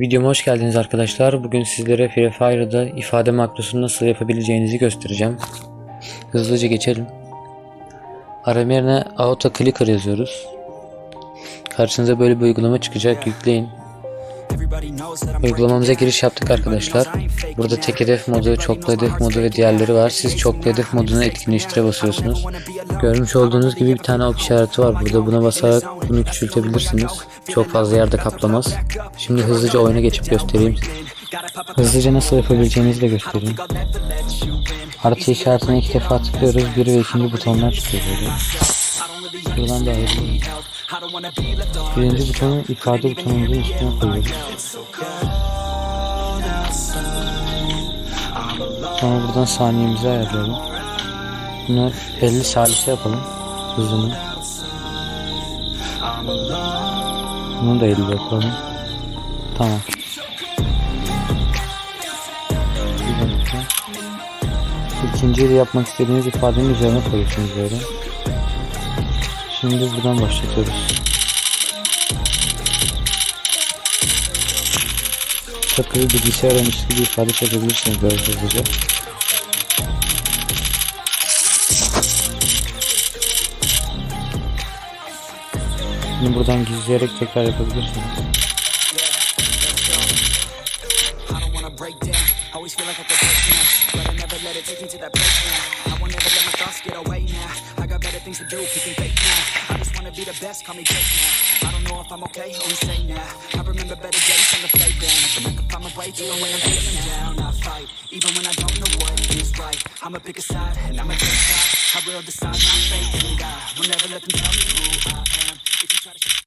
Videoma hoş geldiniz arkadaşlar. Bugün sizlere Free Fire'da ifade makrosunu nasıl yapabileceğinizi göstereceğim. Hızlıca geçelim. Arama yerine auto clicker yazıyoruz. Karşınıza böyle bir uygulama çıkacak. Yükleyin. Uygulamamıza giriş yaptık arkadaşlar. Burada tek hedef modu, çoklu hedef modu ve diğerleri var. Siz çoklu hedef modunu etkinleştire basıyorsunuz. Görmüş olduğunuz gibi bir tane ok işareti var burada. Buna basarak bunu küçültebilirsiniz. Çok fazla yerde kaplamaz. Şimdi hızlıca oyuna geçip göstereyim. Hızlıca nasıl yapabileceğinizi de göstereyim. Artı işaretine iki defa tıklıyoruz. Bir ve ikinci butonlar çıkıyor böyle. Buradan da ayrılıyoruz. Birinci butonu ifade butonumuzun üstüne koyuyoruz. Sonra buradan saniyemizi ayarlayalım. Bunu 50 salise yapalım. Hızını. Bunu da 50 yapalım. Tamam. Bir dakika. İkinciyi de yapmak istediğiniz ifadenin üzerine koyuyorsunuz böyle. Şimdi buradan başlatıyoruz. Çok hızlı bilgisayar oyuncusu gibi ifade çekebilirsiniz böyle hızlıca. Bunu buradan gizleyerek tekrar yapabilirsiniz. Always feel like I could break down, but I never let it take me to that place now. I won't ever let my thoughts get away now. Better things to do, kicking fake now. I just wanna be the best, call me Drake now. I don't know if I'm okay or insane now. I remember better days on the playground. I can find my way even when I'm feeling down. I fight, even when I don't know what is right. I'ma pick a side and I'ma take sides. I will decide my fate and I will never let them tell me who I am.